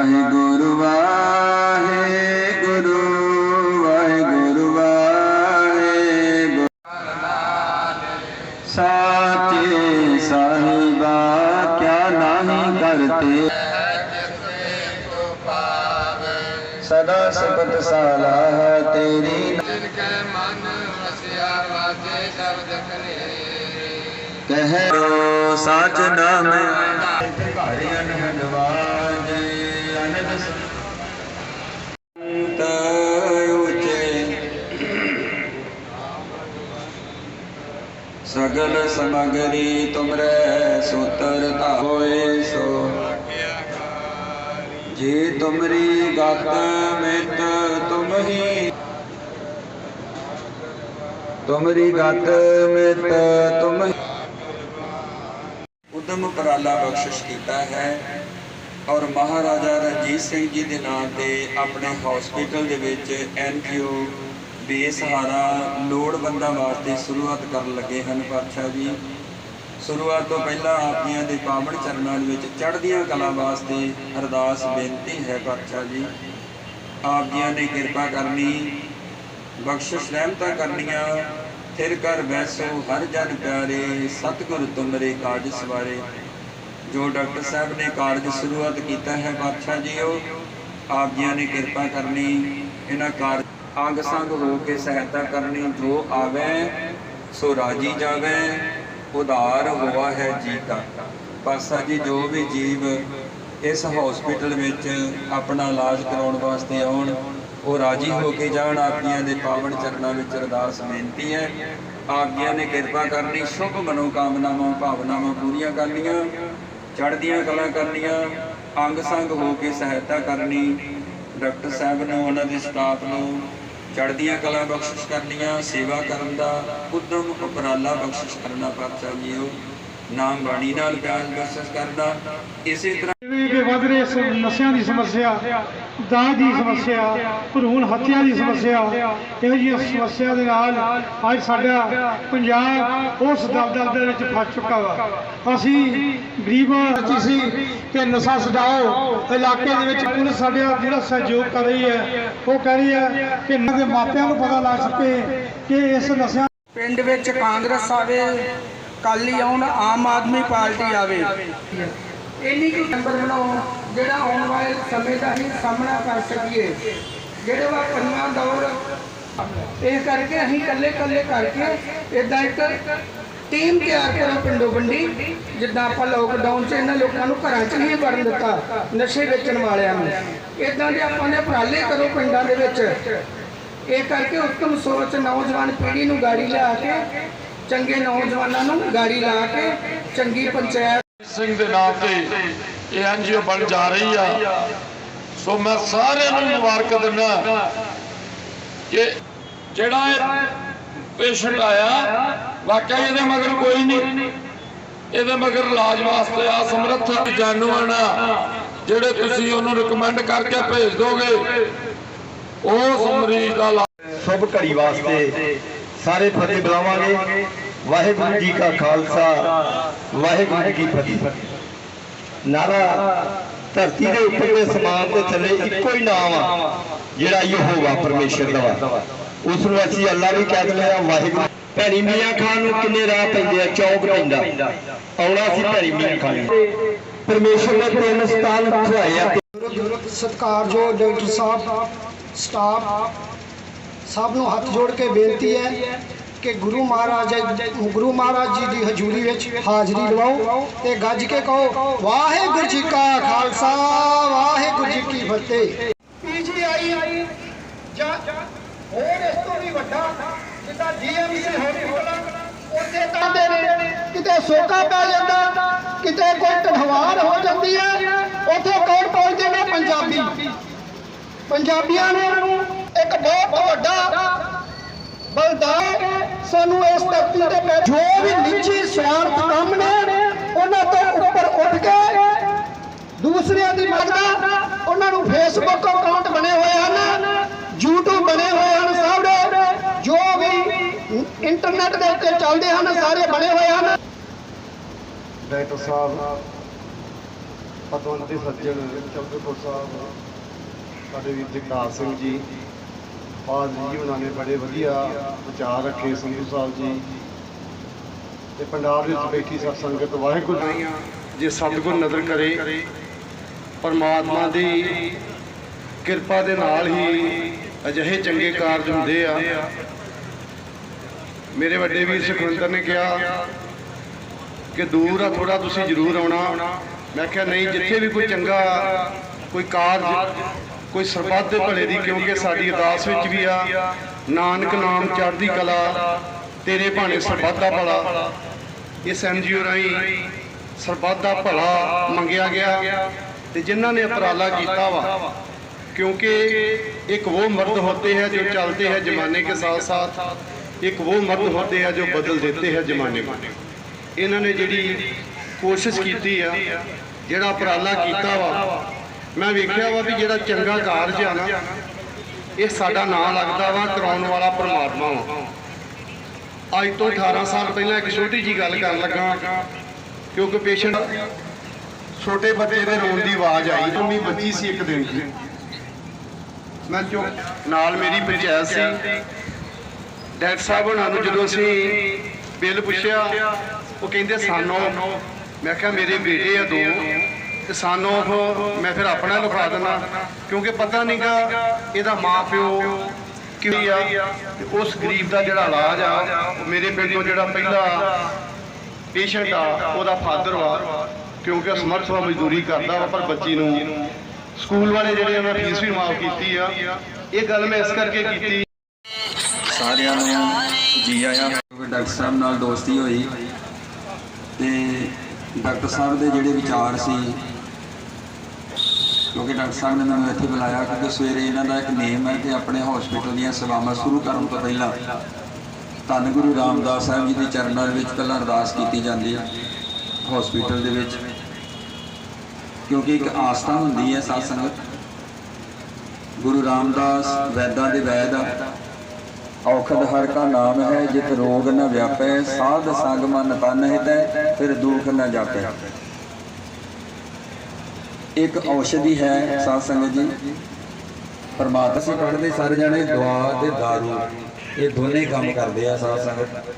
ਵਾਹਿਗੁਰੂ ਵਾਹਿਗੁਰੂ ਵਾਹਿਗੁਰੂ ਵਾਹਿਗੁਰੂ। ਸਾਚੇ ਸਾਹਿਬਾ, ਕਿਆ ਨਹੀਂ ਕਰਤੇ ਸਦਾ ਸਿਫਤ ਸਾਲਾਹ ਤੇਰੀ। ਜਿਨਕੇ ਮਨ ਵਸਿਆ ਵਾਜੇ ਸ਼ਬਦ ਕਨੇ ਕਹਿ ਸਾਚ ਨਾਮ। ਸਮਗਰੀ ਤੁਮਰੇ ਸੂਤਰ ਹੋਏ ਸੋ। ਜੇ ਤੁਮਰੀ ਗਤ ਮਿਤ ਤੁਮਹੀ। ਤੁਮਰੀ ਗਤ ਮਿਤ ਤੁਮਹੀ। ਉਦਮ ਉਪਰਾਲਾ ਬਖਸ਼ਿਸ਼ ਕੀਤਾ ਹੈ ਔਰ ਮਹਾਰਾਜਾ ਰਣਜੀਤ ਸਿੰਘ ਜੀ ਦੇ ਨਾਂ ਤੇ ਆਪਣੇ ਹਸਪੀਟਲ ਦੇ ਵਿੱਚ ਐਨਜੀਓ ਬੇਸਹਾਰਾ ਲੋੜਵੰਦਾਂ ਵਾਸਤੇ ਸ਼ੁਰੂਆਤ ਕਰਨ ਲੱਗੇ ਹਨ ਪਾਤਸ਼ਾਹ ਜੀ। ਸ਼ੁਰੂਆਤ ਤੋਂ ਪਹਿਲਾਂ ਆਪੀਆਂ ਦੇ ਪਾਵਨ ਚਰਨਾਂ ਵਿੱਚ ਚੜ੍ਹਦੀਆਂ ਕਲਾ ਵਾਸਤੇ ਅਰਦਾਸ ਬੇਨਤੀ ਹੈ ਪਾਤਸ਼ਾਹ ਜੀ। ਆਪ ਜੀਆਂ ਨੇ ਕਿਰਪਾ ਕਰਨੀ, ਬਖਸ਼ਿਸ਼ ਰਹਿਮਤਾਂ ਕਰਨੀਆਂ ਫਿਰ ਕਰ ਵੈਸੋ ਹਰ ਜਨ ਪਿਆਰੇ, ਸਤਿਗੁਰ ਤੁਮਰੇ ਕਾਜ ਸਵਾਰੇ। ਜੋ ਡਾਕਟਰ ਸਾਹਿਬ ਨੇ ਕਾਰਜ ਸ਼ੁਰੂਆਤ ਕੀਤਾ ਹੈ ਬਾਦਸ਼ਾਹ ਜੀਓ, ਆਪ ਜੀਆਂ ਨੇ ਕਿਰਪਾ ਕਰਨੀ, ਇਹਨਾਂ ਕਾਰਜ ਅੰਗ ਸੰਗ ਹੋ ਕੇ ਸਹਾਇਤਾ ਕਰਨੀ ਜੋ ਆਵੇ, ਸੋ ਰਾਜੀ ਜਾਵੇ, ਉਧਾਰ ਹੋਆ ਹੈ ਜੀ ਦਾ। ਪਾਸਾ ਜੀ, ਜੋ ਵੀ ਜੀਵ ਇਸ ਹਸਪੀਟਲ ਵਿੱਚ ਆਪਣਾ ਇਲਾਜ ਕਰਾਉਣ ਵਾਸਤੇ ਆਉਣ, ਉਹ ਰਾਜੀ ਹੋ ਕੇ ਜਾਣ। ਆਪੀਆਂ ਦੇ ਪਾਵਨ ਚਰਨਾਂ ਵਿੱਚ ਅਰਦਾਸ ਬੇਨਤੀ ਹੈ। ਆਪਗੀਆਂ ਨੇ ਕਿਰਪਾ ਕਰਨੀ, ਸ਼ੁਭ ਮਨੋਕਾਮਨਾਵਾਂ, ਭਾਵਨਾਵਾਂ ਪੂਰੀਆਂ ਕਰਨੀਆਂ, ਚੜ੍ਹਦੀਆਂ ਕਲਾ ਕਰਨੀਆਂ, ਅੰਗ ਸੰਗ ਹੋ ਕੇ ਸਹਾਇਤਾ ਕਰਨੀ। ਡਾਕਟਰ ਸਾਹਿਬ ਨੂੰ, ਉਹਨਾਂ ਦੇ ਸਟਾਫ ਨੂੰ ਚੜ੍ਹਦੀਆਂ ਕਲਾ ਬਖਸ਼ਿਸ਼ ਕਰਨੀਆਂ, ਸੇਵਾ ਕਰਨ ਦਾ ਉਦਮ ਉਪਰਾਲਾ ਬਖਸ਼ਿਸ਼ ਕਰਨਾ ਪਾਤਸ਼ਾਹ ਜੀਓ। ਨਾਮ ਬਾਣੀ ਨਾਲ ਪਿਆਰ ਬਖਸ਼ਿਸ਼ ਕਰਨਾ, ਇਸੇ ਤਰ੍ਹਾਂ ਜਿਵੇਂ ਵੱਧ ਰਹੇ ਨਸ਼ਿਆਂ ਦੀ ਸਮੱਸਿਆ, ਦਾਜ ਦੀ ਸਮੱਸਿਆ, ਭਰੂਣ ਹੱਤਿਆ ਦੀ ਸਮੱਸਿਆ, ਇਹੋ ਜਿਹੀਆਂ ਸਮੱਸਿਆ ਦੇ ਨਾਲ ਅੱਜ ਸਾਡਾ ਪੰਜਾਬ ਉਸ ਦਲਦਲ ਦੇ ਵਿੱਚ ਫਸ ਚੁੱਕਾ ਵਾ। ਅਸੀਂ ਗਰੀਬ ਸੀ ਕਿ ਨਸ਼ਾ ਛਡਾਓ, ਇਲਾਕੇ ਦੇ ਵਿੱਚ ਪੁਲਿਸ ਸਾਡੇ ਜਿਹੜਾ ਸਹਿਯੋਗ ਕਰ ਰਹੀ ਹੈ, ਉਹ ਕਹਿ ਰਹੀ ਹੈ ਕਿ ਇਹਨਾਂ ਦੇ ਮਾਪਿਆਂ ਨੂੰ ਪਤਾ ਲੱਗ ਸਕੇ ਕਿ ਇਸ ਨਸ਼ਿਆਂ ਪਿੰਡ ਵਿੱਚ ਕਾਂਗਰਸ ਆਵੇ ਕਾਲੀ ਆਉਣ, ਆਮ ਆਦਮੀ ਪਾਰਟੀ ਆਵੇ। ਇੰਨੀ ਕੁ ਨੰਬਰ ਬਣਾਓ, ਜਿਹੜਾ ਆਉਣ ਵਾਲੇ ਸਮੇਂ ਦਾ ਹੀ ਸਾਹਮਣਾ ਕਰ ਸਕੀਏ। ਜਿਹੜੇ ਵਾ ਪੰਜਵਾਂ ਦੌਰ, ਇਹ ਕਰਕੇ ਅਸੀਂ ਇਕੱਲੇ ਇਕੱਲੇ ਕਰਕੇ ਇਦਾਂ ਇੱਕ ਟੀਮ ਤਿਆਰ ਕਰੋ ਪਿੰਡੋ ਪਿੰਡੀ। ਜਿੱਦਾਂ ਆਪਾਂ ਲੋਕਡਾਊਨ 'ਚ ਇਹਨਾਂ ਲੋਕਾਂ ਨੂੰ ਘਰਾਂ 'ਚ ਨਹੀਂ ਵੜਨ ਦਿੱਤਾ, ਨਸ਼ੇ ਵੇਚਣ ਵਾਲਿਆਂ ਨੂੰ। ਇਦਾਂ ਦੇ ਆਪਾਂ ਨੇ ਉਪਰਾਲੇ ਕਰੋ ਪਿੰਡਾਂ ਦੇ ਵਿੱਚ। ਇਹ ਕਰਕੇ ਉੱਤਮ ਸੋਚ ਨੌਜਵਾਨ ਪੀੜ੍ਹੀ ਨੂੰ ਗਾੜੀ ਲਿਆ ਕੇ, ਚੰਗੇ ਨੌਜਵਾਨਾਂ ਨੂੰ ਗਾੜੀ ਲਾ ਕੇ, ਚੰਗੀ ਪੰਚਾਇਤ ਸਿੰਘ ਦੇ ਨਾਮ ਤੇ ਇਹ ਐਨਜੀਓ ਬਣ ਜਾ ਰਹੀ ਆ। ਸੋ ਮੈਂ ਸਾਰਿਆਂ ਨੂੰ ਮੁਬਾਰਕ ਦਿੰਦਾ ਕਿ ਜਿਹੜਾ ਇਹ ਪੇਸ਼ੈਂਟ ਆਇਆ ਵਾਕਿਆ ਇਹਦੇ ਮਗਰ ਕੋਈ ਨਹੀਂ। ਇਹਦੇ ਮਗਰ ਇਲਾਜ ਵਾਸਤੇ ਆ, ਸਮਰੱਥ ਜਾਨਵਰ ਜਿਹੜੇ ਤੁਸੀਂ ਉਹਨੂੰ ਰეკਮੈਂਡ ਕਰਕੇ ਭੇਜ ਦੋਗੇ, ਉਸ ਮਰੀਜ਼ ਦਾ ਇਲਾਜ ਸ਼ੁਭ ਘੜੀ ਵਾਸਤੇ ਸਾਰੇ ਫਤਿਹ ਬੁਲਾਵਾਂਗੇ। ਵਾਹਿਗੁਰੂ ਜੀ ਕਾ ਖਾਲਸਾ, ਵਾਹਿਗੁਰੂ ਜੀ ਕੀ ਫਤਿਹ। ਨਾਰਾ ਧਰਤੀ ਦੇ ਉੱਪਰ ਸਮਾਨ ਤੇ ਥੱਲੇ ਇੱਕੋ ਹੀ ਨਾਮ ਆ, ਜਿਹੜਾ ਯਹੋਵਾ ਪਰਮੇਸ਼ਰ ਦਾ ਵਾ। ਉਸ ਨੂੰ ਅਸੀਂ ਅੱਲਾ ਵੀ ਕਹਿ ਦਿੰਦੇ ਆ ਵਾਹਿਗੁਰੂ। ਭੈਣੀ ਮੀਆਂ ਖਾਨ ਨੂੰ ਕਿੰਨੇ ਰਾਹ ਪੈਂਦੇ ਆ, ਚੌਕ ਪੈਂਦਾ। ਆਉਣਾ ਸੀ ਭੈਣੀ ਮੀਆਂ ਖਾਨ ਨੂੰ। ਪਰਮੇਸ਼ਰ ਨੇ ਤਿੰਨ ਸਥਾਨ ਖਵਾਏ ਆ। ਸਤਿਕਾਰਯੋਗ ਡਾਕਟਰ ਸਾਹਿਬ, ਸਟਾਫ, ਸਭ ਨੂੰ ਹੱਥ ਜੋੜ ਕੇ ਬੇਨਤੀ ਹੈ ਕਿ ਗੁਰੂ ਮਹਾਰਾਜ ਗੁਰੂ ਮਹਾਰਾਜ ਜੀ ਦੀ ਹਜ਼ੂਰੀ ਵਿੱਚ ਹਾਜ਼ਰੀ ਲਵਾਓ ਤੇ ਗੱਜ ਕੇ ਕਹੋ, ਵਾਹਿਗੁਰੂ ਜੀ ਕਾ ਖਾਲਸਾ, ਵਾਹਿਗੁਰੂ ਜੀ ਕੀ ਫਤਿਹ। ਪੀਜੀਆਈ ਜਾਂ ਹੋਰ ਇਸ ਤੋਂ ਵੀ ਵੱਡਾ ਜਿੱਦਾਂ ਜੀਐਮਸੀ ਹਸਪੀਟਲ ਉੱਥੇ ਤਾਂ ਦੇ ਨੇ, ਕਿਤੇ ਸੋਕਾ ਪੈ ਜਾਂਦਾ, ਕਿਤੇ ਕੋਈ ਟਠਵਾਰ ਹੋ ਜਾਂਦੀ ਹੈ, ਉੱਥੇ ਕੌਣ ਪਹੁੰਚਦੇ ਨੇ ਪੰਜਾਬੀ। ਪੰਜਾਬੀਆਂ ਨੂੰ ਇੱਕ ਬਹੁਤ ਵੱਡਾ ਬਲਦਾਨ ਸਾਨੂੰ ਇਸ ਧਰਤੀ ਤੇ ਪੈ- ਜੋ ਵੀ ਨਿੱਜੀ ਸਵਾਰਥ ਕੰਮ ਨੇ, ਉਹਨਾਂ ਤੋਂ ਉੱਪਰ ਉੱਠ ਕੇ ਦੂਸਰਿਆਂ ਦੀ ਮਦਦ ਉਹਨਾਂ ਨੂੰ ਫੇਸਬੁੱਕ ਅਕਾਊਂਟ ਬਣੇ ਹੋਏ ਹਨ, YouTube ਬਣੇ ਹੋਏ ਹਨ ਸਭ ਦੇ ਜੋ ਵੀ ਇੰਟਰਨੈਟ ਦੇ ਉੱਤੇ ਚੱਲਦੇ ਹਨ, ਸਾਰੇ ਬਣੇ ਹੋਏ ਹਨ। ਡਾਇਰੈਕਟਰ ਸਾਹਿਬ ਪਤਵੰਤੇ ਸੱਜਣ, ਚੰਦਰਪੁਰ ਸਾਹਿਬ, ਸਾਡੇ ਵੀਰ ਜਗਤਾਰ ਸਿੰਘ ਜੀ ਪਾਲ ਜੀ ਉਹਨਾਂ ਨੇ ਬੜੇ ਵਧੀਆ। ਵਿਚਾਰ ਰੱਖੇ ਸੰਧੂ ਸਾਹਿਬ ਜੀ। ਤੇ ਪੰਡਾਲ ਵਿੱਚ ਬੈਠੀ ਸਭ ਸੰਗਤ, ਵਾਹਿਗੁਰੂ ਜੇ ਸਤਿਗੁਰ ਨਜ਼ਰ ਕਰੇ, ਪਰਮਾਤਮਾ ਦੀ ਕਿਰਪਾ ਦੇ ਨਾਲ ਹੀ ਅਜਿਹੇ ਚੰਗੇ ਕਾਰਜ ਹੁੰਦੇ ਆ। ਮੇਰੇ ਵੱਡੇ ਵੀਰ ਸੁਖਵਿੰਦਰ ਨੇ ਕਿਹਾ ਕਿ ਦੂਰ ਆ ਥੋੜਾ ਤੁਸੀਂ ਜ਼ਰੂਰ ਆਉਣਾ। ਮੈਂ ਕਿਹਾ, ਨਹੀਂ, ਜਿੱਥੇ ਵੀ ਕੋਈ ਚੰਗਾ ਕੋਈ ਕਾਰਜ ਕੋਈ ਸਰਬੱਤ ਦੇ ਭਲੇ ਦੀ ਕਿਉਂਕਿ ਸਾਡੀ ਅਰਦਾਸ ਵਿੱਚ ਵੀ ਆ ਨਾਨਕ ਨਾਮ ਚੜ੍ਹਦੀ ਕਲਾ ਤੇਰੇ ਭਾਣੇ ਸਰਬੱਤ ਦਾ ਭਲਾ ਇਸ ਐਨਜੀਓ ਰਾਹੀਂ ਸਰਬੱਤ ਦਾ ਭਲਾ ਮੰਗਿਆ ਗਿਆ ਤੇ ਜਿਨ੍ਹਾਂ ਨੇ ਉਪਰਾਲਾ ਕੀਤਾ ਵਾ क्योंकि एक वो मर्द होते हैं जो चलते हैं जमाने के साथ साथ एक वो मर्द होते हैं जो बदल देते हैं जमाने को ਇਹਨਾਂ ਨੇ ਜਿਹੜੀ ਕੋਸ਼ਿਸ਼ ਕੀਤੀ ਆ ਜਿਹੜਾ ਉਪਰਾਲਾ ਕੀਤਾ ਵਾ ਮੈਂ ਵੇਖਿਆ ਵਾ ਵੀ ਜਿਹੜਾ ਚੰਗਾ ਕਾਰਜ ਆ ਨਾ, ਇਹ ਸਾਡਾ ਨਾਂ ਲੱਗਦਾ ਵਾ, ਕਰਾਉਣ ਵਾਲਾ ਪਰਮਾਤਮਾ ਵਾ। ਅੱਜ ਤੋਂ 18 ਸਾਲ ਪਹਿਲਾਂ ਇੱਕ ਛੋਟੀ ਜੀ ਗੱਲ ਕਰਨ ਲੱਗਾ, ਕਿਉਂਕਿ ਪੇਸ਼ੈਂਟ ਛੋਟੇ ਬੱਚੇ ਦੇ ਰੋਣ ਦੀ ਆਵਾਜ਼ ਆਈ ਮੰਮੀ ਬੱਚੀ ਸੀ ਇੱਕ ਦਿਨ ਦੀ। ਮੈਂ ਚੁੱਪ ਨਾਲ ਮੇਰੀ ਪੰਚਾਇਤ ਸੀ। ਡਾਕਟਰ ਸਾਹਿਬ ਉਹਨਾਂ ਨੂੰ ਜਦੋਂ ਅਸੀਂ ਬਿੱਲ ਪੁੱਛਿਆ, ਉਹ ਕਹਿੰਦੇ, ਸਾਨੂੰ। ਮੈਂ ਕਿਹਾ, ਮੇਰੇ ਬੇਟੇ ਆ ਦੋ। ਤੇ ਸਾਨੂੰ ਮੈਂ ਫਿਰ ਆਪਣਾ ਲਿਖਾ ਦਿੰਦਾ, ਕਿਉਂਕਿ ਪਤਾ ਨਹੀਂਗਾ ਇਹਦਾ ਮਾਂ ਪਿਓ ਕੀ ਆ ਉਸ ਗਰੀਬ ਦਾ ਜਿਹੜਾ ਇਲਾਜ ਆ, ਉਹ ਮੇਰੇ ਪਿੰਡ ਤੋਂ ਜਿਹੜਾ ਪਹਿਲਾ ਪੇਸ਼ੈਂਟ ਆ, ਉਹਦਾ ਫਾਦਰ ਵਾ, ਕਿਉਂਕਿ ਸਮਰਥ ਵਾ, ਮਜ਼ਦੂਰੀ ਕਰਦਾ ਵਾ, ਪਰ ਬੱਚੀ ਨੂੰ ਸਕੂਲ ਵਾਲੇ ਜਿਹੜੇ ਉਹਨਾਂ ਫੀਸ ਵੀ ਮਾਫ ਕੀਤੀ ਆ। ਇਹ ਗੱਲ ਮੈਂ ਇਸ ਕਰਕੇ ਕੀਤੀ। ਸਾਰਿਆਂ ਨੂੰ ਜੀ ਆਇਆਂ ਡਾਕਟਰ ਸਾਹਿਬ ਨਾਲ ਦੋਸਤੀ ਹੋਈ। ਤੇ ਡਾਕਟਰ ਸਾਹਿਬ ਦੇ ਜਿਹੜੇ ਵਿਚਾਰ ਸੀ ਕਿਉਂਕਿ ਡਾਕਟਰ ਸਾਹਿਬ ਨੇ ਮੈਨੂੰ ਇੱਥੇ ਬੁਲਾਇਆ ਕਿਉਂਕਿ ਸਵੇਰੇ ਇਹਨਾਂ ਦਾ ਇੱਕ ਨਿਯਮ ਹੈ ਕਿ ਆਪਣੇ ਹਸਪੀਟਲ ਦੀਆਂ ਸੇਵਾਵਾਂ ਸ਼ੁਰੂ ਕਰਨ ਤੋਂ ਪਹਿਲਾਂ ਧੰਨ ਗੁਰੂ ਰਾਮਦਾਸ ਸਾਹਿਬ ਜੀ ਦੇ ਚਰਨਾਂ ਦੇ ਵਿੱਚ ਪਹਿਲਾਂ ਅਰਦਾਸ ਕੀਤੀ ਜਾਂਦੀ ਹੈ ਹਸਪੀਟਲ ਦੇ ਵਿੱਚ। ਕਿਉਂਕਿ ਇੱਕ ਆਸਥਾ ਹੁੰਦੀ ਹੈ ਸਾਧ ਸੰਗਤ ਗੁਰੂ ਰਾਮਦਾਸ ਵੈਦਾਂ ਦੇ ਵੈਦ ਆ। ਔਖਦ ਹਰ ਕਾ ਨਾਮ ਹੈ, ਜਿਤ ਰੋਗ ਨ ਵਿਆਪੈ, ਸਾਧ ਸੰਗ ਮਨ ਤਨ ਹਿਤੈ, ਫਿਰ ਦੁਖ ਨ ਜਾਪੈ। ਇੱਕ ਔਸ਼ਧੀ ਹੈ, ਸਾਧ ਸੰਗਤ ਜੀ। ਪਰਮਾਤਮਾ ਸੀ ਪੜ੍ਹਦੇ ਸਾਰੇ ਜਣੇ ਦੁਆ ਤੇ ਦਾਰੂ। ਇਹ ਦੋਨੇ ਕੰਮ ਕਰਦੇ ਆ ਸਾਧ ਸੰਗਤ।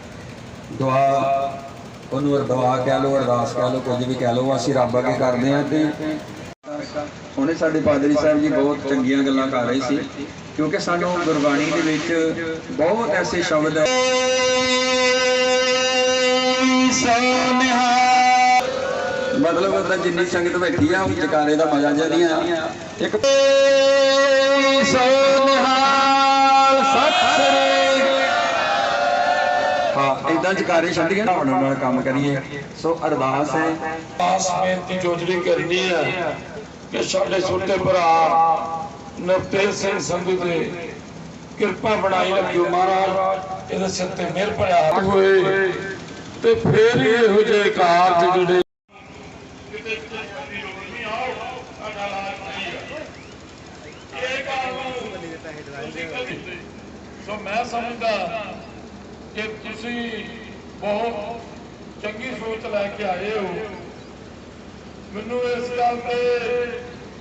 ਦੁਆ ਉਹਨੂੰ ਅਰਦਵਾ ਕਹਿ ਲਓ, ਅਰਦਾਸ ਕਹਿ ਲਓ, ਕੁਝ ਵੀ ਕਹਿ ਲਓ, ਅਸੀਂ ਰੱਬ ਅੱਗੇ ਕਰਦੇ ਆ ਤੇ ਹੁਣੇ ਸਾਡੇ ਪਾਦਰੀ ਸਾਹਿਬ ਜੀ ਬਹੁਤ ਚੰਗੀਆਂ ਗੱਲਾਂ ਕਰ ਰਹੇ ਸੀ, ਕਿਉਂਕਿ ਸਾਨੂੰ ਗੁਰਬਾਣੀ ਦੇ ਵਿੱਚ ਬਹੁਤ ਐਸੇ ਸ਼ਬਦ ਹੈ ਮਤਲਬ ਉਹਦਾ ਜਿੰਨੀ ਸੰਗਤ ਬੈਠੀ ਆ ਉਹ ਜਕਾਰੇ ਦਾ ਮਜ਼ਾ ਜਿਹਾ ਨਹੀਂ ਆ ਇੱਕ ਹਾਂ ਇਦਾਂ ਜਕਾਰੇ ਛੱਡੀਏ ਨਾ ਉਹਨਾਂ ਨਾਲ ਕੰਮ ਕਰੀਏ। ਸੋ ਅਰਦਾਸ ਹੈ। ਆਸ ਬੇਨਤੀ ਜੋਜੜੀ ਕਰਨੀ ਹੈ ਕਿ ਸਾਡੇ ਛੋਟੇ ਭਰਾ ਨਵਤੇਜ ਸਿੰਘ ਸੰਧੂ ਦੇ ਕਿਰਪਾ ਬਣਾਈ ਰੱਖਿਓ ਮਹਾਰਾਜ ਇਹਦੇ ਸਿਰ ਤੇ ਮਿਹਰ ਭਰਿਆ ਹੋਏ ਤੇ ਫੇਰ ਹੀ ਇਹੋ ਜਿਹੇ ਕਾਰਜ ਜਿਹੜੇ ਸੋ ਮੈਂ ਸਮਝਦਾ ਕਿ ਤੁਸੀਂ ਬਹੁਤ ਚੰਗੀ ਸੋਚ ਲੈ ਕੇ ਆਏ ਹੋ। ਮੈਨੂੰ ਇਸ ਗੱਲ ਤੇ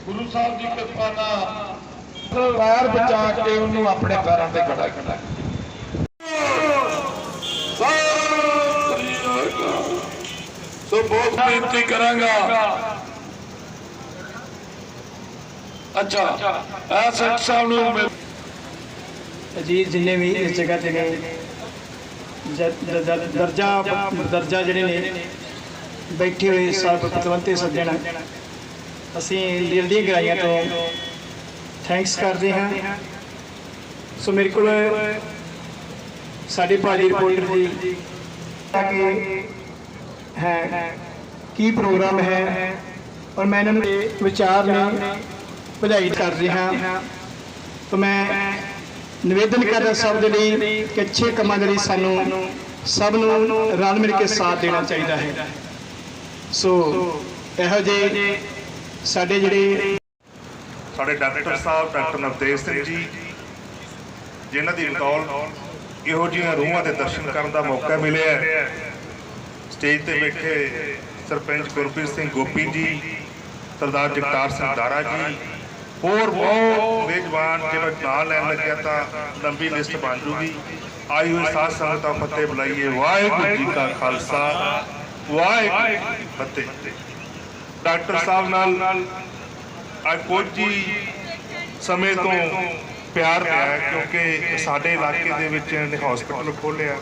ਗੁਰੂ ਸਾਹਿਬ ਦੀ ਕਿਰਪਾ ਨਾਲ ਪੈਰ ਬਚਾ ਕੇ ਉਹਨੂੰ ਆਪਣੇ ਪੈਰਾਂ ਤੇ ਖੜਾ ਕੀਤਾ। ਸੋ ਬਹੁਤ ਬੇਨਤੀ ਕਰਾਂਗਾ। ਅੱਛਾ ਐਸਐਚ ਸਾਹਿਬ ਨੂੰ ਮਿਲ ਅਜੀਤ ਜਿੰਨੇ ਵੀ ਇਸ ਜਗ੍ਹਾ ਤੇ ਨੇ ਦਰਜਾ ਦਰਜਾ ਜਿਹੜੇ ਨੇ, ਬੈਠੇ ਹੋਏ ਸਭ ਪਤਵੰਤੇ ਸੱਜਣ, ਅਸੀਂ ਦਿਲ ਦੀਆਂ ਗਰਾਈਆਂ ਤੋਂ ਥੈਂਕਸ ਕਰਦੇ ਹਾਂ। ਸੋ ਮੇਰੇ ਕੋਲ ਸਾਡੇ ਭਾਜੀ ਰਿਪੋਰਟਰ ਜੀ ਕਿ ਹੈ, ਕੀ ਪ੍ਰੋਗਰਾਮ ਹੈ, ਔਰ ਮੈਂ ਇਹਨਾਂ ਨੂੰ ਇਹ ਵਿਚਾਰ ਨੇ ਵਧਾਈ ਕਰ ਰਿਹਾ। ਤਾਂ ਮੈਂ ਨਿਵੇਦਨ ਕਰਦਾ ਸਭ ਦੇ ਲਈ ਕਿ ਅੱਛੇ ਕੰਮਾਂ ਦੇ ਲਈ ਸਾਨੂੰ ਸਭ ਨੂੰ ਰਲ ਮਿਲ ਕੇ ਸਾਥ ਦੇਣਾ ਚਾਹੀਦਾ ਹੈ ਸੋ ਇਹੋ ਜਿਹੇ ਸਾਡੇ ਜਿਹੜੇ ਸਾਡੇ ਡਾਕਟਰ ਸਾਹਿਬ ਡਾਕਟਰ ਨਵਤੇਜ ਸਿੰਘ ਜੀ ਜਿਨ੍ਹਾਂ ਦੀ ਬਤੌਲ ਇਹੋ ਜਿਹੀਆਂ ਰੂਹਾਂ ਦੇ ਦਰਸ਼ਨ ਕਰਨ ਦਾ ਮੌਕਾ ਮਿਲਿਆ ਹੈ। ਸਟੇਜ ਤੇ ਬੈਠੇ ਸਰਪੰਚ ਗੁਰਪ੍ਰੀਤ ਸਿੰਘ ਗੋਪੀ ਜੀ ਸਰਦਾਰ ਜਗਤਾਰ ਸਿੰਘ ਦਾਰਾ ਜੀ ਹੋਰ ਬਹੁਤ ਮੇਜ਼ਬਾਨ ਜੇ ਮੈਂ ਨਾਂ ਲੈਣ ਲੱਗਿਆ ਤਾਂ ਲੰਬੀ ਲਿਸਟ ਬਣ ਜੂਗੀ। ਆਈ ਹੋਈ ਸਾਧ ਸੰਗਤਾਂ ਫਤਿਹ ਬੁਲਾਈਏ। ਵਾਹਿਗੁਰੂ ਜੀ ਕਾ ਖਾਲਸਾ। ਵਾਹਿਗੁਰੂ ਫਤਿਹ। ਡਾਕਟਰ ਸਾਹਿਬ ਨਾਲ ਅੱਜ ਕੁਝ ਸਮੇਂ ਤੋਂ ਪਿਆਰ ਪਿਆ ਕਿਉਂਕਿ ਸਾਡੇ ਇਲਾਕੇ ਦੇ ਵਿੱਚ ਇਹਨੇ ਹਸਪੀਟਲ ਖੋਲ੍ਹਿਆ।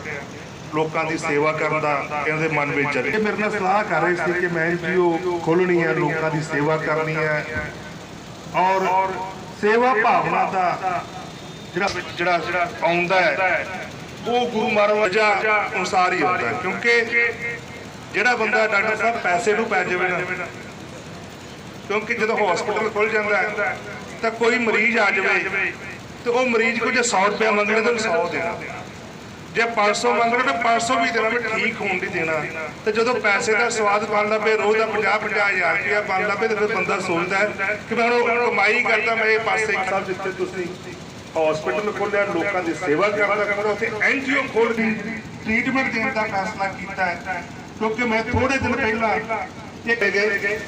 ਲੋਕਾਂ ਦੀ ਸੇਵਾ ਕਰਨ ਦਾ ਇਹਦੇ ਮਨ ਵਿੱਚ ਹੈ ਮੇਰੇ ਨਾਲ ਸਲਾਹ ਕਰ ਰਹੇ ਸੀ ਕਿ ਮੈਂ ਐਨਜੀਓ ਖੋਲਣੀ ਹੈ, ਲੋਕਾਂ ਦੀ ਸੇਵਾ ਕਰਨੀ ਹੈ। ਔਰ ਸੇਵਾ ਭਾਵਨਾ ਦਾ ਜਿਹੜਾ ਜਿਹੜਾ ਜਿਹੜਾ ਆਉਂਦਾ ਹੈ ਉਹ ਗੁਰੂ ਮਹਾਰਾਜ ਅਨੁਸਾਰ ਹੀ ਆਉਂਦਾ ਹੈ। ਕਿਉਂਕਿ ਜਿਹੜਾ ਬੰਦਾ ਡਾਕਟਰ ਸਾਹਿਬ ਪੈਸੇ ਨੂੰ ਪੈ ਜਾਵੇ ਨਾ ਕਿਉਂਕਿ ਜਦੋਂ ਹਸਪੀਟਲ ਖੁੱਲ ਜਾਂਦਾ ਤਾਂ ਕੋਈ ਮਰੀਜ਼ ਆ ਜਾਵੇ ਤੇ ਉਹ ਮਰੀਜ਼ ਕੋਲ ਜੇ 100 ਰੁਪਏ ਮੰਗਣੇ ਤਾਂ 100 ਦੇਣਾ। ਜੇ 500 ਮੰਗਣੇ ਤਾਂ 500 ਵੀ ਦੇਣਾ ਵੀ ਠੀਕ ਹੋਣ ਦੀ ਦੇਣਾ। ਤੇ ਜਦੋਂ ਪੈਸੇ ਦਾ ਸਵਾਦ ਬਣਦਾ ਪਏ ਰੋਜ਼ ਦਾ 50 50000 ਰੁਪਇਆ ਬਣਦਾ ਪਏ ਤੇ ਫਿਰ ਬੰਦਾ ਸੋਚਦਾ ਕਿ ਮੈਂ ਹੁਣ ਕਮਾਈ ਕਰਦਾ ਮੈਂ ਇਹ ਪਾਸੇ ਸਾਹਿਬ ਜਿੱਥੇ ਤੁਸੀਂ ਹਸਪੀਟਲ ਖੋਲ੍ਹਿਆ ਲੋਕਾਂ ਦੀ ਸੇਵਾ ਕਰਦਾ ਕਰੋ ਉੱਥੇ ਐਨਜੀਓ ਖੋਲ੍ਹ ਕੇ ਟ੍ਰੀਟਮੈਂਟ ਦੇਣ ਦਾ ਫੈਸਲਾ ਕੀਤਾ ਹੈ। ਕਿਉਂਕਿ ਮੈਂ ਥੋੜੇ ਦਿਨ ਪਹਿਲਾਂ ਇਹ ਗਏ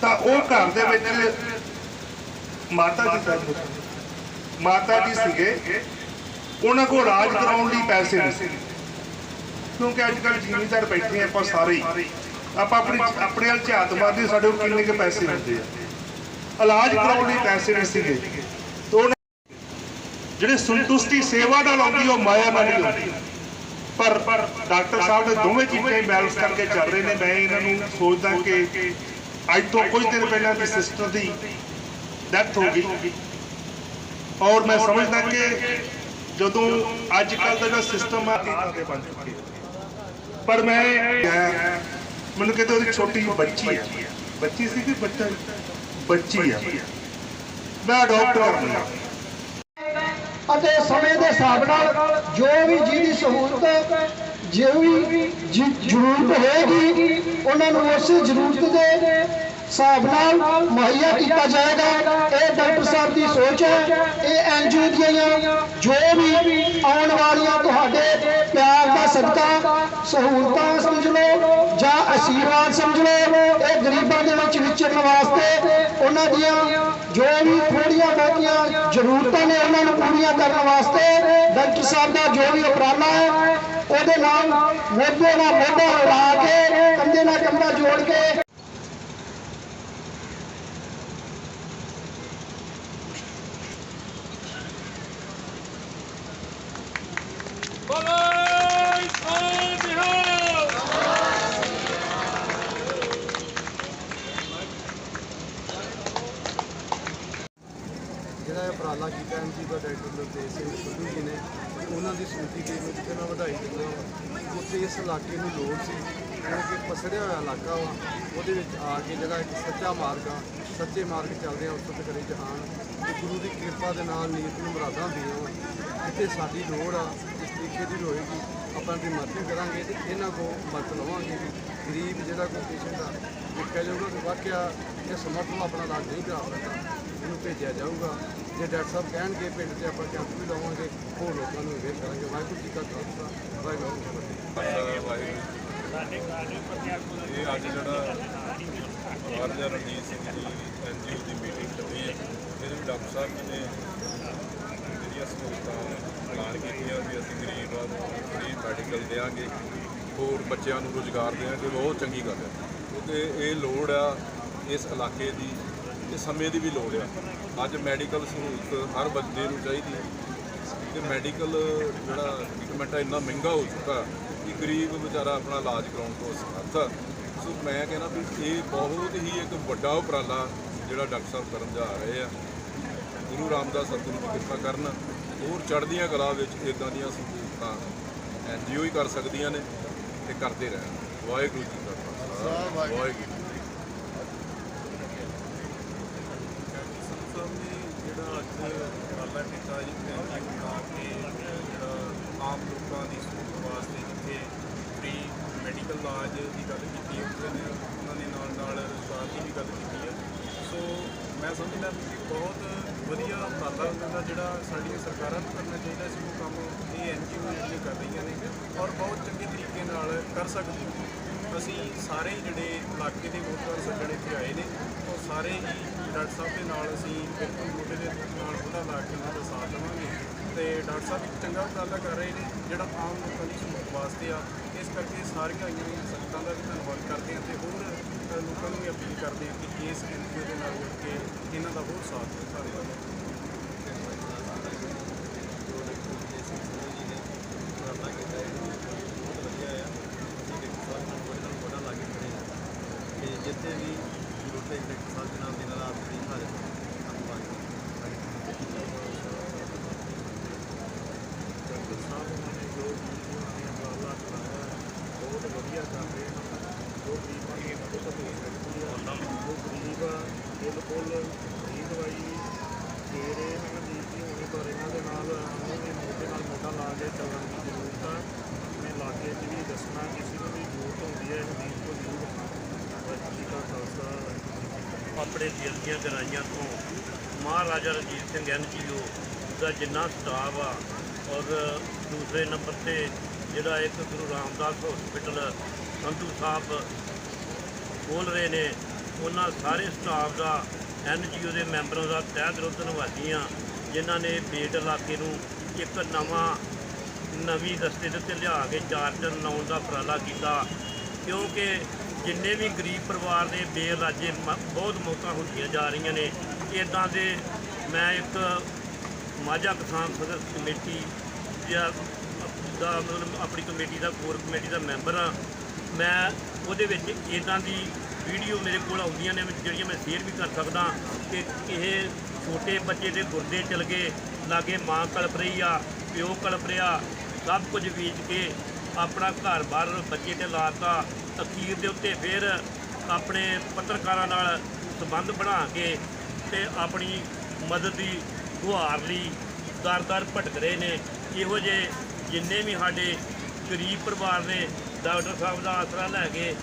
ਤਾਂ ਉਹ ਘਰ ਦੇ ਵਿੱਚ ਮਾਤਾ ਜੀ ਸਾਹਿਬ ਮਾਤਾ ਜੀ ਸੀਗੇ। ਉਹਨਾਂ ਕੋਲ ਇਲਾਜ ਕਰਾਉਣ ਲਈ ਪੈਸੇ ਨਹੀਂ ਸੀ ਕਿਉਂਕਿ ਅੱਜ ਕੱਲ੍ਹ ਜ਼ਿਮੀਂਦਾਰ ਬੈਠੇ ਆਪਾਂ ਸਾਰੇ ਆਪਾਂ ਆਪਣੀ ਆਪਣੇ ਵੱਲ ਝਾਤ ਮਾਰਦੇ ਸਾਡੇ ਕੋਲ ਕਿੰਨੇ ਕੁ ਪੈਸੇ ਹੁੰਦੇ ਆ? ਇਲਾਜ ਕਰਾਉਣ ਲਈ ਪੈਸੇ ਨਹੀਂ ਸੀਗੇ। ਤੋਂ ਜਿਹੜੇ ਸੰਤੁਸ਼ਟੀ ਸੇਵਾ ਨਾਲ ਆਉਂਦੀ ਉਹ ਮਾਇਆ ਨਾਲ ਨਹੀਂ ਆਉਂਦੀ। ਪਰ ਡਾਕਟਰ ਸਾਹਿਬ ਨੇ ਦੋਵੇਂ ਚੀਜ਼ਾਂ ਬੈਲੈਂਸ ਕਰਕੇ ਚੱਲ ਰਹੇ ਨੇ। ਮੈਂ ਇਹਨਾਂ ਨੂੰ ਸੋਚਦਾ ਕਿ ਅੱਜ ਤੋਂ ਕੁਝ ਦਿਨ ਪਹਿਲਾਂ ਦੀ ਸਿਸਟਰ ਦੀ ਡੈਥ ਹੋ ਗਈ। ਔਰ ਮੈਂ ਸਮਝਦਾ ਕਿ ਜਦੋਂ ਅੱਜ ਕੱਲ ਦਾ ਜਿਹੜਾ ਸਿਸਟਮ ਆ ਤੇ ਬਣ ਚੁੱਕੇ ਪਰ ਮੈਂ ਮੈਨੂੰ ਕਹਿੰਦੇ ਉਹਦੀ ਛੋਟੀ ਬੱਚੀ ਹੈ ਬੱਚੀ ਸੀ ਕਿ ਬੱਚਾ ਬੱਚੀ ਆ। ਮੈਂ ਅਡਾਪਟ ਕਰਨੀ ਆ। ਅਤੇ ਸਮੇਂ ਦੇ ਹਿਸਾਬ ਨਾਲ ਜੋ ਵੀ ਜਿਹਦੀ ਸਹੂਲਤ, ਜੋ ਵੀ ਜ਼ਰੂਰਤ ਹੋਏਗੀ, ਉਹਨਾਂ ਨੂੰ ਉਸ ਜ਼ਰੂਰਤ ਦੇ ਹਿਸਾਬ ਨਾਲ ਮੁਹੱਈਆ ਕੀਤਾ ਜਾਏਗਾ। ਇਹ ਡਾਕਟਰ ਸਾਹਿਬ ਦੀ ਸੋਚ ਹੈ। ਇਹ ਐਨਜੀਓ ਦੀਆਂ ਜੋ ਵੀ ਆਉਣ ਵਾਲੀਆਂ ਤੁਹਾਡੇ ਪਿਆਰ ਦਾ ਸਦਕਾ, ਸਹੂਲਤਾਂ ਸਮਝ ਲਓ ਜਾਂ ਆਸ਼ੀਰਵਾਦ ਸਮਝ ਲਓ, ਇਹ ਗਰੀਬਾਂ ਦੇ ਵਿੱਚ ਵਿਚਰਨ ਵਾਸਤੇ ਉਹਨਾਂ ਦੀਆਂ ਜੋ ਵੀ ਥੋੜੀਆਂ ਬਹੁਤੀਆਂ ਜ਼ਰੂਰਤਾਂ ਨੇ ਉਹਨਾਂ ਨੂੰ ਪੂਰੀਆਂ ਕਰਨ ਵਾਸਤੇ ਡਾਕਟਰ ਸਾਹਿਬ ਦਾ ਜੋ ਵੀ ਉਪਰਾਲਾ ਹੈ, ਉਹਦੇ ਨਾਲ ਮੋਢੇ ਨਾਲ ਮੋਢਾ ਲਾ ਕੇ ਕੰਧੇ ਨਾਲ ਕੰਧਾ ਜੋੜ ਕੇ ਜਿਹੜਾ ਇਹ ਉਪਰਾਲਾ ਕੀਤਾ ਐਮਜੀ ਦਾ ਡਾਇਰੈਕਟਰ ਨਵਤੇਜ ਸਿੰਘ ਸੰਧੂ ਜੀ ਨੇ ਉਹਨਾਂ ਦੀ ਸਮਿਤੀ ਦੇ ਵਿੱਚ ਤੇ ਮੈਂ ਵਧਾਈ ਦਿੰਦਾ ਹਾਂ ਇਸ ਇਲਾਕੇ ਨੂੰ ਲੋੜ ਸੀ। ਕਿਉਂਕਿ ਪਸੜਿਆ ਹੋਇਆ ਇਲਾਕਾ ਵਾ, ਉਹਦੇ ਵਿੱਚ ਆ ਕੇ ਜਿਹੜਾ ਇੱਕ ਸੱਚਾ ਮਾਰਗ ਆ, ਸੱਚੇ ਮਾਰਗ ਚੱਲਦੇ ਆ ਉਸ ਤੋਂ ਕਰੇ ਜਹਾਨ। ਤੇ ਗੁਰੂ ਦੀ ਕਿਰਪਾ ਦੇ ਨਾਲ ਨੀਤ ਨੂੰ ਮੁਰਾਦਾਂ ਹੁੰਦੀਆਂ ਵਾ। ਜਿੱਥੇ ਸਾਡੀ ਲੋੜ ਆ, ਜਿਸ ਤਰੀਕੇ ਦੀ ਹੋਏਗੀ, ਆਪਾਂ ਦੀ ਮਦਦ ਕਰਾਂਗੇ ਤੇ ਇਹਨਾਂ ਕੋ ਮਦਦ ਲਵਾਂਗੇ ਵੀ ਗਰੀਬ ਜਿਹੜਾ ਕੋਈ ਪੇਸ਼ੈਂਟ ਆ ਦੇਖਿਆ ਜਾਊਗਾ ਕਿ ਵਾਕਿਆ ਇਹ ਸਮਰਥਨ ਆਪਣਾ ਇਲਾਜ ਨਹੀਂ ਕਰਾ ਸਕਦਾ। ਇਹਨੂੰ ਭੇਜਿਆ ਜਾਊਗਾ। ਜੇ ਡਾਕਟਰ ਸਾਹਿਬ ਕਹਿਣਗੇ, ਪਿੰਡ 'ਚ ਆਪਾਂ ਕੈਂਪ ਵੀ ਲਾਵਾਂਗੇ, ਹੋਰ ਲੋਕਾਂ ਨੂੰ ਅਵੇਅਰ ਕਰਾਂਗੇ। ਵਾਹਿਗੁਰੂ ਜੀ ਕਾ ਖਾਲਸਾ, ਵਾਹਿਗੁਰੂ ਜੀ ਕੀ ਫਤਿਹ। ਇਹ ਅੱਜ ਜਿਹੜਾ ਮਹਾਰਾਜਾ ਰਣਜੀਤ ਸਿੰਘ ਜੀ ਐਨਜੀਓ ਦੀ ਮੀਟਿੰਗ ਚੱਲੀ ਹੈ ਇਹਦੇ ਵਿੱਚ ਡਾਕਟਰ ਸਾਹਿਬ ਜੀ ਨੇ ਜਿਹੜੀਆਂ ਸਹੂਲਤਾਂ ਐਲਾਨ ਕੀਤੀਆਂ ਵੀ ਅਸੀਂ ਗਰੀਬ ਆ ਫ੍ਰੀ ਮੈਡੀਕਲ ਦੇਵਾਂਗੇ ਹੋਰ ਬੱਚਿਆਂ ਨੂੰ ਰੁਜ਼ਗਾਰ ਦੇਵਾਂਗੇ ਬਹੁਤ ਚੰਗੀ ਗੱਲ ਹੈ ਕਿਉਂਕਿ ਇਹ ਲੋੜ ਆ ਇਸ ਇਲਾਕੇ ਦੀ ਤੇ ਸਮੇਂ ਦੀ ਵੀ ਲੋੜ ਆ ਅੱਜ ਮੈਡੀਕਲ ਸਹੂਲਤ ਹਰ ਬੰਦੇ ਨੂੰ ਚਾਹੀਦੀ ਹੈ ਤੇ ਮੈਡੀਕਲ ਜਿਹੜਾ ਟ੍ਰੀਟਮੈਂਟ ਹੈ ਇੰਨਾ ਮਹਿੰਗਾ ਹੋ ਚੁੱਕਾ ਕਿ ਗਰੀਬ ਵਿਚਾਰਾ ਆਪਣਾ ਇਲਾਜ ਕਰਾਉਣ ਤੋਂ ਅਸਮਰਥ ਆ। ਸੋ ਮੈਂ ਕਹਿੰਦਾ ਵੀ ਇਹ ਬਹੁਤ ਹੀ ਇੱਕ ਵੱਡਾ ਉਪਰਾਲਾ ਜਿਹੜਾ ਡਾਕਟਰ ਸਾਹਿਬ ਕਰਨ ਜਾ ਰਹੇ ਆ। ਗੁਰੂ ਰਾਮਦਾਸ ਸਤਿਗੁਰੂ ਦੀ ਕਿਰਪਾ ਕਰਨ ਹੋਰ ਚੜ੍ਹਦੀਆਂ ਕਲਾ ਵਿੱਚ ਇਦਾਂ ਦੀਆਂ ਸਹੂਲਤਾਂ ਐਨਜੀਓ ਹੀ ਕਰ ਸਕਦੀਆਂ ਨੇ ਤੇ ਕਰਦੇ ਰਹਿਣ। ਵਾਹਿਗੁਰੂ ਜੀ ਕਾ ਖਾਲਸਾ ਖਾਲਸਾ ਵਾਹਿਗੁਰੂ ਜੀ ਕੀ ਫਤਿਹ ਸਾਹਿਬ ਨੇ ਜਿਹੜਾ ਅੱਜ ਉਪਰਾਲਾ ਕੀਤਾ ਜੀ ਐਨਜੀਓ ਬਣਾ ਕੇ ਜਿਹੜਾ ਆਮ ਲੋਕਾਂ ਦੀ ਸਹੂਲਤ ਵਾਸਤੇ ਜਿੱਥੇ ਫ੍ਰੀ ਮੈਡੀਕਲ ਇਲਾਜ ਦੀ ਗੱਲ ਕੀਤੀ ਹੈ ਉਹਨਾਂ ਨੇ ਉਹਨਾਂ ਨੇ ਨਾਲ ਨਾਲ ਰੁਜ਼ਗਾਰ ਦੀ ਵੀ ਗੱਲ ਕੀਤੀ ਹੈ ਸੋ ਮੈਂ ਸਮਝਦਾ ਕਿ ਬਹੁਤ ਵਧੀਆ ਉਪਰਾਲਾ ਉਹਨਾਂ ਦਾ ਜਿਹੜਾ ਸਾਡੀਆਂ ਸਰਕਾਰਾਂ ਨੂੰ ਕਰਨਾ ਚਾਹੀਦਾ ਸੀ ਉਹ ਕੰਮ ਇਹ ਐਨਜੀਓ ਜਿਹੜੀਆਂ ਕਰ ਰਹੀਆਂ ਨੇ ਔਰ ਬਹੁਤ ਚੰਗੇ ਤਰੀਕੇ ਨਾਲ ਕਰ ਸਕਦੇ ਨੇ। ਅਸੀਂ ਸਾਰੇ ਜਿਹੜੇ ਇਲਾਕੇ ਦੇ ਵੋਟਰ ਸੱਜਣ ਇੱਥੇ ਆਏ ਨੇ, ਉਹ ਸਾਰੇ ਹੀ ਡਾਕਟਰ ਸਾਹਿਬ ਦੇ ਨਾਲ ਅਸੀਂ ਬਿਲਕੁਲ ਮੋਢੇ ਦੇ ਨਾਲ ਉਹਦਾ ਲਾ ਕੇ ਉਹਨਾਂ ਦਾ ਸਾਥ ਦੇਵਾਂਗੇ ਤੇ ਡਾਕਟਰ ਸਾਹਿਬ ਇੱਕ ਚੰਗਾ ਉਪਰਾਲਾ ਕਰ ਰਹੇ ਨੇ, ਜਿਹੜਾ ਆਮ ਲੋਕਾਂ ਦੀ ਸਹੂਲਤ ਵਾਸਤੇ ਆ। ਇਸ ਕਰਕੇ ਸਾਰੀਆਂ ਆਈਆਂ ਸੰਗਤਾਂ ਦਾ ਵੀ ਧੰਨਵਾਦ ਕਰਦੇ ਹਾਂ ਤੇ ਹੋਰ ਲੋਕਾਂ ਨੂੰ ਵੀ ਅਪੀਲ ਕਰਦੇ ਹਾਂ ਕਿ ਇਸ ਐਨਜੀਓ ਦੇ ਨਾਲ ਜੁੜ ਕੇ ਇਹਨਾਂ ਦਾ ਬਹੁਤ ਸਾਥ ਦਿਓ। ਧੰਨਵਾਦ ਜਿੱਥੇ ਵੀ ਜ਼ਰੂਰਤ ਹੈ ਡਾਕਟਰ ਸਾਹਿਬ ਦੇ ਨਾਮ ਦੇ ਨਾਲ ਆਪ ਦੀ ਹਾਜ਼ਰ ਧੰਨਵਾਦ ਡਾਕਟਰ ਸਾਹਿਬ ਉਹਨਾਂ ਨੇ ਜੋ ਉਹਨਾਂ ਨੇ ਉਪਰਾਲਾ ਕਰਾਇਆ ਬਹੁਤ ਵਧੀਆ ਕਰ ਰਹੇ ਹਨ ਜੋ ਗਰੀਬਾਂ ਦੀ ਮਦਦ ਹੋ ਸਕਦੀ ਹੈ ਜੋ ਗਰੀਬ ਆ, ਬਿਲਕੁਲ ਫ੍ਰੀ ਦਵਾਈ ਦੇ ਰਹੇ ਹਨ ਜੀ ਜੀ ਹੋਣੀ ਪਰ ਇਹਨਾਂ ਦੇ ਨਾਲ ਉਹਨੂੰ ਵੀ ਮੋਢੇ ਨਾਲ ਮੋਢਾ ਲਾ ਕੇ ਚੱਲਣ ਦੀ ਜ਼ਰੂਰਤ ਆ ਆਪਣੇ ਇਲਾਕੇ 'ਚ ਵੀ ਦੱਸਣਾ ਕਿਸੇ ਨੂੰ ਵੀ ਜ਼ਰੂਰਤ ਹੁੰਦੀ ਹੈ ਗਰੀਬ ਤੋਂ ਜ਼ਰੂਰ ਵਾਹਿਗੁਰੂ ਜੀ ਕਾ ਖਾਲਸਾ ਵਾਹਿਗੁਰੂ ਜੀ ਕੀ ਫਤਿਹ ਆਪਣੇ ਦਿਲ ਦੀਆਂ ਗਰਾਈਆਂ ਤੋਂ ਮਹਾਰਾਜਾ ਰਣਜੀਤ ਸਿੰਘ ਐਨਜੀਓ ਦਾ ਜਿੰਨਾ ਸਟਾਫ ਆ ਔਰ ਦੂਸਰੇ ਨੰਬਰ ਤੇ ਜਿਹੜਾ ਇੱਕ ਗੁਰੂ ਰਾਮਦਾਸ ਹਸਪੀਟਲ ਸੰਧੂ ਸਾਹਿਬ ਖੋਲ ਰਹੇ ਨੇ, ਉਹਨਾਂ ਸਾਰੇ ਸਟਾਫ ਦਾ ਐਨਜੀਓ ਦੇ ਮੈਂਬਰਾਂ ਦਾ ਤਹਿ ਦਿਲੋਂ ਧੰਨਵਾਦੀ ਹਾਂ, ਜਿਨ੍ਹਾਂ ਨੇ ਬੇਟ ਇਲਾਕੇ ਨੂੰ ਇੱਕ ਨਵਾਂ ਨਵੀਂ ਰਸਤੇ ਦੇ ਉੱਤੇ ਲਿਆ ਕੇ ਚਾਰਜਰ ਲਾਉਣ ਦਾ ਉਪਰਾਲਾ ਕੀਤਾ। ਕਿਉਂਕਿ ਜਿੰਨੇ ਵੀ ਗਰੀਬ ਪਰਿਵਾਰ ਦੇ ਬੇਰਾਜੇ ਮ- ਬਹੁਤ ਮੌਤਾਂ ਹੁੰਦੀਆਂ ਜਾ ਰਹੀਆਂ ਨੇ ਇਦਾਂ ਦੇ ਮੈਂ ਇੱਕ ਮਾਝਾ ਕਿਸਾਨ ਸੰਘਰਸ਼ ਕਮੇਟੀ ਜਾਂ ਦਾ ਮਤਲਬ ਆਪਣੀ ਕਮੇਟੀ ਦਾ ਕੋਰ ਕਮੇਟੀ ਦਾ ਮੈਂਬਰ ਹਾਂ। ਮੈਂ ਉਹਦੇ ਵਿੱਚ ਇਦਾਂ ਦੀ ਵੀਡੀਓ ਮੇਰੇ ਕੋਲ ਆਉਂਦੀਆਂ ਨੇ, ਜਿਹੜੀਆਂ ਮੈਂ ਸ਼ੇਅਰ ਵੀ ਕਰ ਸਕਦਾ ਕਿ ਇਹ ਛੋਟੇ ਬੱਚੇ ਦੇ ਗੁਰਦੇ ਚਲ ਗਏ, ਲਾਗੇ ਮਾਂ ਕਲਪ ਰਹੀ ਆ, ਪਿਓ ਕਲਪ ਰਿਹਾ, ਸਭ ਕੁਝ ਵੇਚ ਕੇ ਆਪਣਾ ਘਰ-ਬਾਰ ਬੱਚੇ ਤੇ ਲਾਤਾ, ਅਖੀਰ ਦੇ ਉੱਤੇ ਫਿਰ ਆਪਣੇ ਪੱਤਰਕਾਰਾਂ ਨਾਲ ਸੰਬੰਧ ਬਣਾ ਕੇ ਤੇ ਆਪਣੀ ਮਦਦ ਦੀ ਗੁਹਾਰ ਲਈ ਦਰ-ਦਰ ਭਟਕ ਰਹੇ ਨੇ। ਇਹੋ ਜਿਹੇ ਜਿੰਨੇ ਵੀ ਸਾਡੇ ਗਰੀਬ ਪਰਿਵਾਰ ਨੇ, ਡਾਕਟਰ ਸਾਹਿਬ ਦਾ ਆਸਰਾ ਲੈ ਕੇ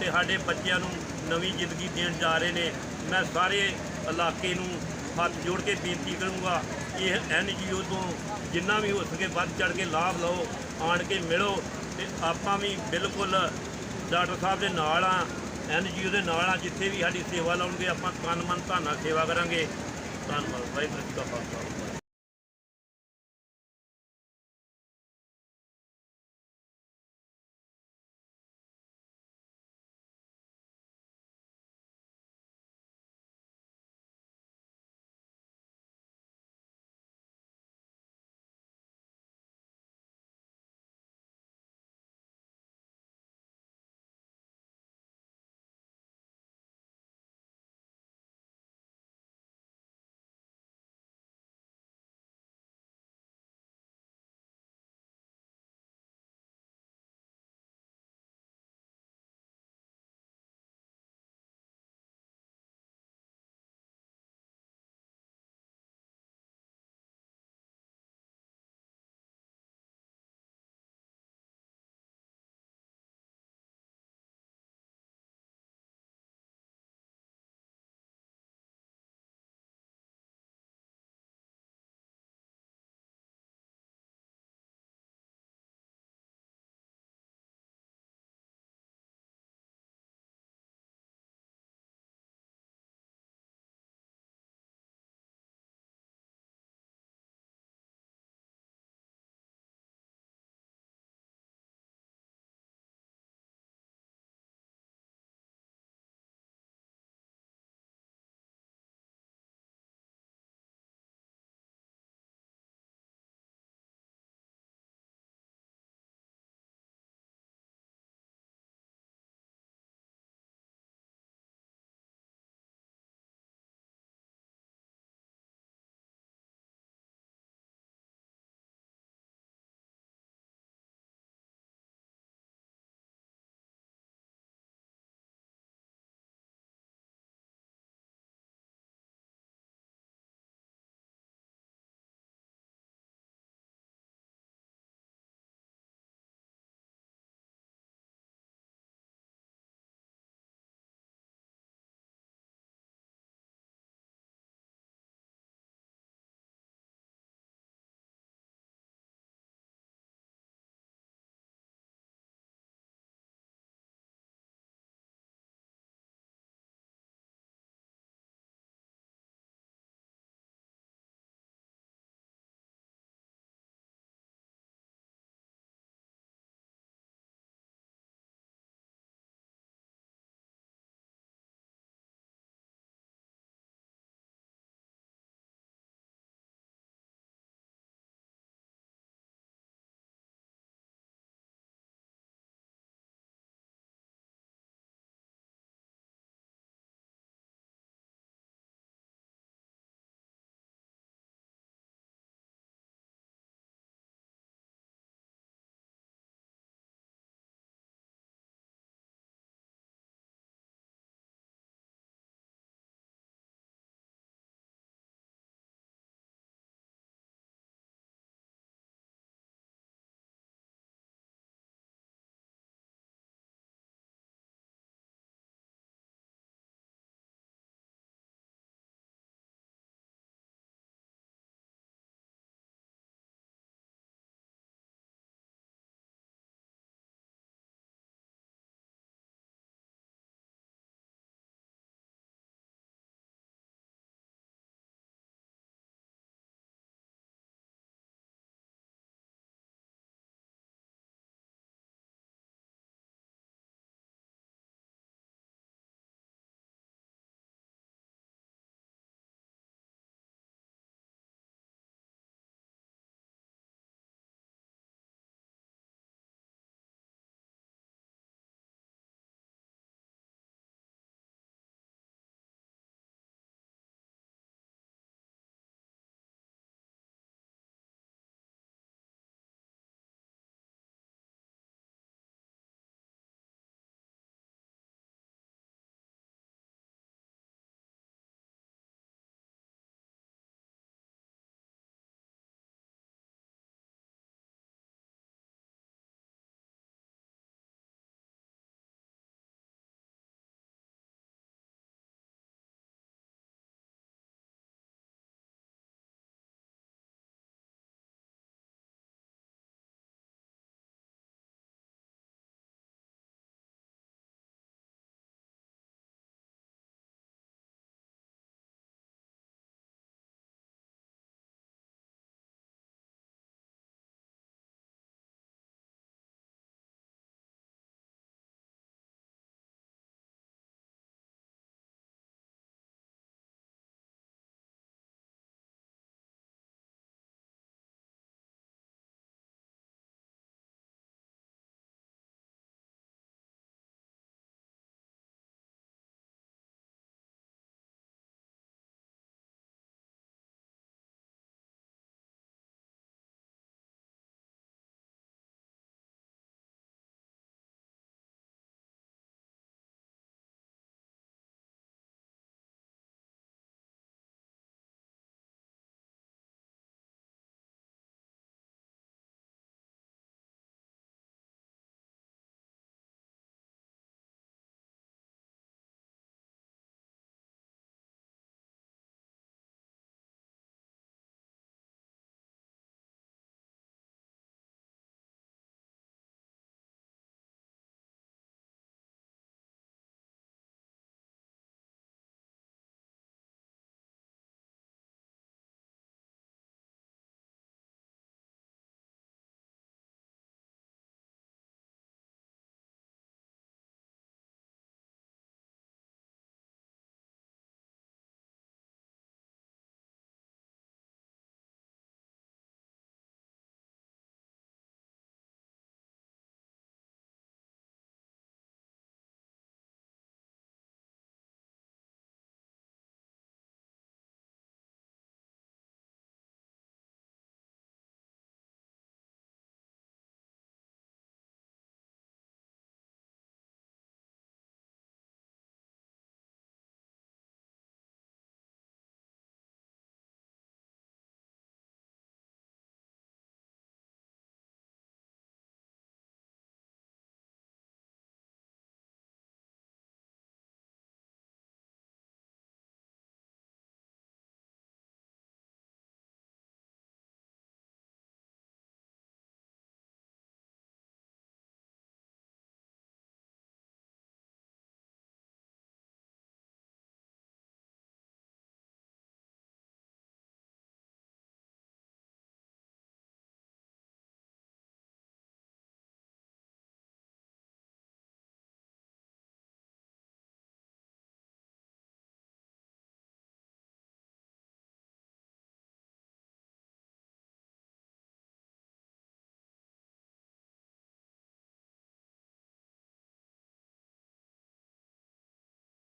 ਤੇ ਸਾਡੇ ਬੱਚਿਆਂ ਨੂੰ ਨਵੀਂ ਜ਼ਿੰਦਗੀ ਦੇਣ ਜਾ ਰਹੇ ਨੇ, ਮੈਂ ਸਾਰੇ ਇਲਾਕੇ ਨੂੰ ਹੱਥ ਜੋੜ ਕੇ ਬੇਨਤੀ ਕਰੂੰਗਾ ਇਹ ਐਨ ਓ ਤੋਂ ਜਿੰਨਾ ਵੀ ਹੋ ਸਕੇ ਵੱਧ ਚੜ ਕੇ ਲਾਭ ਲਓ, ਆਣ ਕੇ ਮਿਲੋ ਤੇ ਆਪਾਂ ਵੀ ਬਿਲਕੁਲ ਡਾਕਟਰ ਸਾਹਿਬ ਦੇ ਨਾਲ ਆ ਐਨ ਓ ਦੇ ਨਾਲ ਆ ਜਿੱਥੇ ਵੀ ਸਾਡੀ ਸੇਵਾ ਲਾਉਣਗੇ, ਆਪਾਂ ਤਨ ਮਨ ਧਨ ਸੇਵਾ ਕਰਾਂਗੇ। ਧੰਨਵਾਦ, ਵਾਹਿਗੁਰੂ ਜੀ ਕਾ ਖਾਲਸਾ।